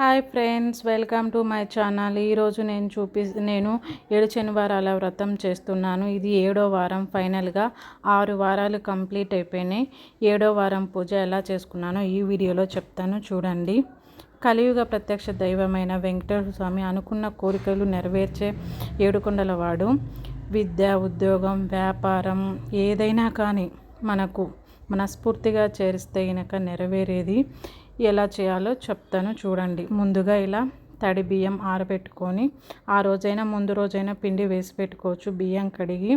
Hi friends welcome to my channel. ఈరోజు నేను చూపి నేను ఏడు శనివారాల వ్రతం చేస్తున్నాను. ఇది ఏడో వారం. ఫైనల్గా ఆరు వారాలు కంప్లీట్ అయిపోయినాయి. ఏడో వారం పూజ ఎలా చేసుకున్నానో ఈ వీడియోలో చెప్తాను. చూడండి. కలియుగ ప్రత్యక్ష దైవమైన వెంకటేశ్వర స్వామి అనుకున్న కోరికలు నెరవేర్చే ఏడుకొండల వాడు విద్య ఉద్యోగం వ్యాపారం ఏదైనా కానీ మనకు మనస్ఫూర్తిగా చేరిస్తే గనక నెరవేరేది ఎలా చేయాలో చెప్తాను చూడండి. ముందుగా ఇలా తడి బియ్యం ఆరబెట్టుకొని ఆ రోజైనా ముందు రోజైనా పిండి వేసి పెట్టుకోవచ్చు. బియ్యం కడిగి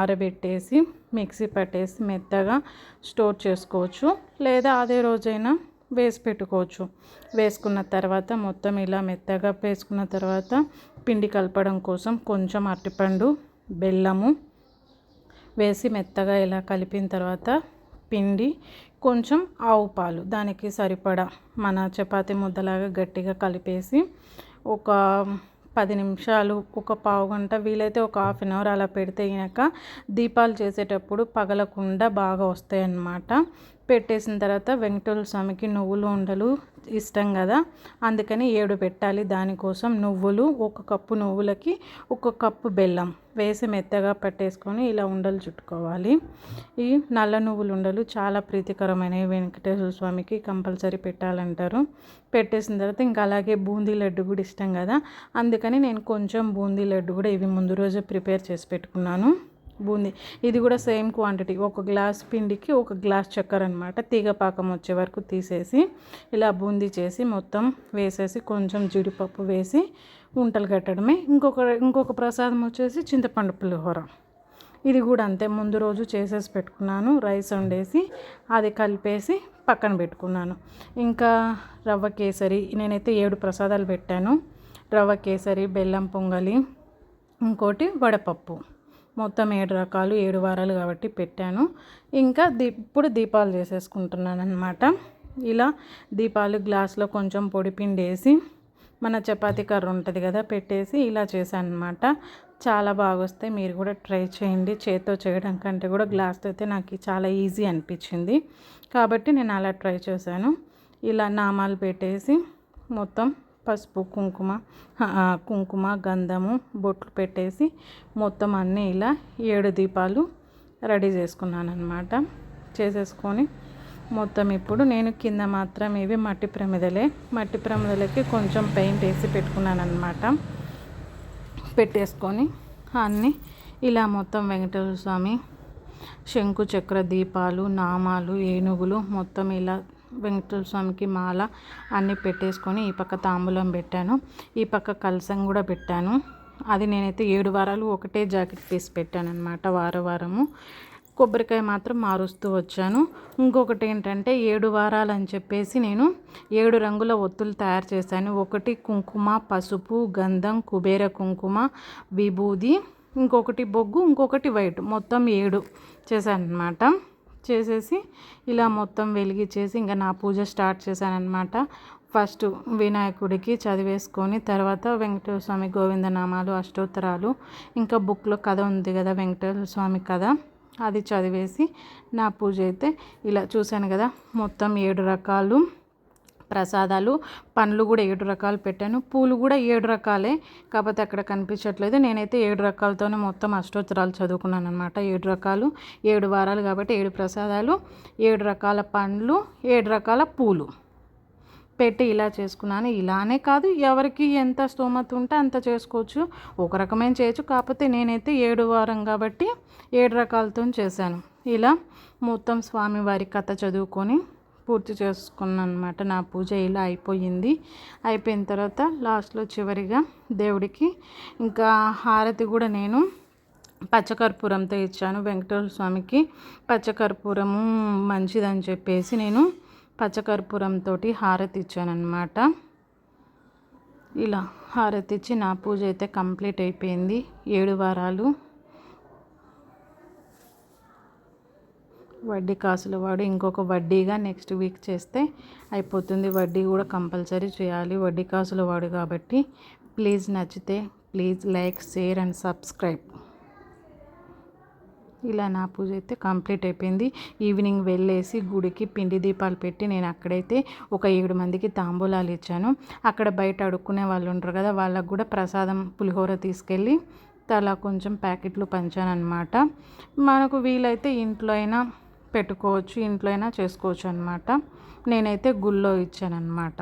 ఆరబెట్టేసి మిక్సీ పట్టేసి మెత్తగా స్టోర్ చేసుకోవచ్చు. లేదా అదే రోజైనా వేసి పెట్టుకోవచ్చు. వేసుకున్న తర్వాత మొత్తం ఇలా మెత్తగా వేసుకున్న తర్వాత పిండి కలపడం కోసం కొంచెం అరటిపండు బెల్లము వేసి మెత్తగా ఇలా కలిపిన తర్వాత పిండి కొంచెం ఆవు పాలు. దానికి సరిపడా మన చపాతి ముద్దలాగా గట్టిగా కలిపేసి ఒక పది నిమిషాలు ఒక పావు గంట వీలైతే ఒక హాఫ్ అన్ అవర్ అలా పెడితే కనుక దీపాలు చేసేటప్పుడు పగలకుండా బాగా వస్తాయి అన్నమాట పెట్టేసిన తర్వాత వెంకటేశ్వర స్వామికి నువ్వులు ఉండలు ఇష్టం కదా అందుకని ఏడు పెట్టాలి. దానికోసం నువ్వులు ఒక కప్పు నువ్వులకి ఒక కప్పు బెల్లం వేసి మెత్తగా పట్టేసుకొని ఇలా ఉండలు చుట్టుకోవాలి. ఈ నల్ల నువ్వులు ఉండలు చాలా ప్రీతికరమైనవి వెంకటేశ్వర స్వామికి కంపల్సరీ పెట్టాలంటారు. పెట్టేసిన తర్వాత ఇంకా అలాగే బూందీ లడ్డు కూడా ఇష్టం కదా అందుకని నేను కొంచెం బూందీ లడ్డు కూడా ఇవి ముందు రోజే ప్రిపేర్ చేసి పెట్టుకున్నాను. బూందీ. ఇది కూడా సేమ్ క్వాంటిటీ. ఒక గ్లాస్ పిండికి ఒక గ్లాస్ చక్కెర అనమాట తీగ పాకం వచ్చే వరకు తీసేసి ఇలా బూందీ చేసి మొత్తం వేసేసి కొంచెం జీడిపప్పు వేసి ఉంటలు కట్టడమే. ఇంకొక ఇంకొక ప్రసాదం వచ్చేసి చింతపండు పులిహోర. ఇది కూడా అంతే. ముందు రోజు చేసేసి పెట్టుకున్నాను. రైస్ వండేసి అది కలిపేసి పక్కన పెట్టుకున్నాను. ఇంకా రవ్వ కేసరి నేనైతే ఏడు ప్రసాదాలు పెట్టాను. రవ్వ కేసరి బెల్లం పొంగలి ఇంకోటి వడపప్పు. మొత్తం ఏడు రకాలు ఏడు వారాలు కాబట్టి పెట్టాను. ఇంకా దీ ఇప్పుడు దీపాలు చేసేసుకుంటున్నాను అనమాట ఇలా దీపాలు గ్లాస్లో కొంచెం పొడి పిండి వేసి మన చపాతీ కర్ర ఉంటుంది కదా పెట్టేసి ఇలా చేశాను అనమాట చాలా బాగా వస్తాయి మీరు కూడా ట్రై చేయండి. చేత్తో చేయడం కంటే కూడా గ్లాస్తో అయితే నాకు చాలా ఈజీ అనిపించింది. కాబట్టి నేను అలా ట్రై చేశాను. ఇలా నామాలు పెట్టేసి మొత్తం పసుపు కుంకుమ కుంకుమ గంధము బొట్లు పెట్టేసి మొత్తం అన్నీ ఇలా ఏడు దీపాలు రెడీ చేసుకున్నాను అనమాట చేసేసుకొని మొత్తం ఇప్పుడు నేను కింద మాత్రం ఇవి మట్టి ప్రమిదలే. మట్టి ప్రమిదలకి కొంచెం పెయింట్ వేసి పెట్టుకున్నాను అనమాట పెట్టేసుకొని అన్నీ ఇలా మొత్తం వెంకటేశ్వర స్వామి శంకు చక్ర దీపాలు నామాలు ఏనుగులు మొత్తం ఇలా వెంకటేశ్వర స్వామికి మాల అన్నీ పెట్టేసుకొని ఈ పక్క తాంబూలం పెట్టాను. ఈ పక్క కలసం కూడా పెట్టాను. అది నేనైతే ఏడు వారాలు ఒకటే జాకెట్ పీస్ పెట్టాను అనమాట వారం వారము. కొబ్బరికాయ మాత్రం మారుస్తూ వచ్చాను. ఇంకొకటి ఏంటంటే ఏడు వారాలు అని చెప్పేసి నేను ఏడు రంగుల ఒత్తులు తయారు చేశాను. ఒకటి కుంకుమ పసుపు గంధం కుబేర కుంకుమ విభూది ఇంకొకటి బొగ్గు ఇంకొకటి వైట్. మొత్తం ఏడు చేశాను అనమాట చేసేసి ఇలా మొత్తం వెలిగించేసి ఇంకా నా పూజ స్టార్ట్ చేశాను ఫస్ట్ వినాయకుడికి చదివేసుకొని తర్వాత వెంకటేశ్వర స్వామి గోవిందనామాలు అష్టోత్తరాలు ఇంకా బుక్లో కథ ఉంది కదా వెంకటేశ్వర స్వామి కథ అది చదివేసి నా పూజ అయితే ఇలా చూశాను కదా మొత్తం ఏడు రకాలు ప్రసాదాలు పండ్లు కూడా ఏడు రకాలు పెట్టాను. పూలు కూడా ఏడు రకాలే కాకపోతే అక్కడ కనిపించట్లేదు. నేనైతే ఏడు రకాలతోనే మొత్తం అష్టోత్తరాలు చదువుకున్నాను అనమాట ఏడు రకాలు ఏడు వారాలు కాబట్టి ఏడు ప్రసాదాలు ఏడు రకాల పండ్లు ఏడు రకాల పూలు. పెట్టి ఇలా చేసుకున్నాను. ఇలానే కాదు ఎవరికి ఎంత స్తోమత ఉంటే అంత చేసుకోవచ్చు. ఒక రకమైన చేయొచ్చు. కాకపోతే నేనైతే ఏడు వారం కాబట్టి ఏడు రకాలతో చేశాను. ఇలా మొత్తం స్వామివారి కథ చదువుకొని పూర్తి చేసుకున్నాను అనమాట నా పూజ ఇలా అయిపోయింది. అయిపోయిన తర్వాత లాస్ట్లో చివరిగా దేవుడికి ఇంకా హారతి కూడా నేను పచ్చకర్పూరంతో ఇచ్చాను. వెంకటేశ్వర స్వామికి పచ్చకర్పూరము మంచిదని చెప్పేసి నేను పచ్చకర్పూరంతో హారతి ఇచ్చానమాట ఇలా హారతి ఇచ్చి నా పూజ అయితే కంప్లీట్ అయిపోయింది. ఏడు వారాలు వడ్డీ కాసులు వాడు ఇంకొక వడ్డీగా నెక్స్ట్ వీక్ చేస్తే అయిపోతుంది. వడ్డీ కూడా కంపల్సరీ చేయాలి. వడ్డీ కాసులు వాడు కాబట్టి ప్లీజ్ నచ్చితే please like share and subscribe ఇలా నా పూజ అయితే కంప్లీట్ అయిపోయింది. ఈవినింగ్ వెళ్ళేసి గుడికి పిండి దీపాలు పెట్టి నేను అక్కడైతే ఒక ఏడు మందికి తాంబూలాలు ఇచ్చాను. అక్కడ బయట అడుక్కునే వాళ్ళు ఉంటారు కదా వాళ్ళకు కూడా ప్రసాదం పులిహోర తీసుకెళ్ళి అలా కొంచెం ప్యాకెట్లు పంచాను అనమాట మనకు వీలైతే ఇంట్లో అయినా పెట్టుకోవచ్చు ఇంట్లో అయినా చేసుకోవచ్చు అనమాట నేనైతే గుళ్ళో ఇచ్చాను అనమాట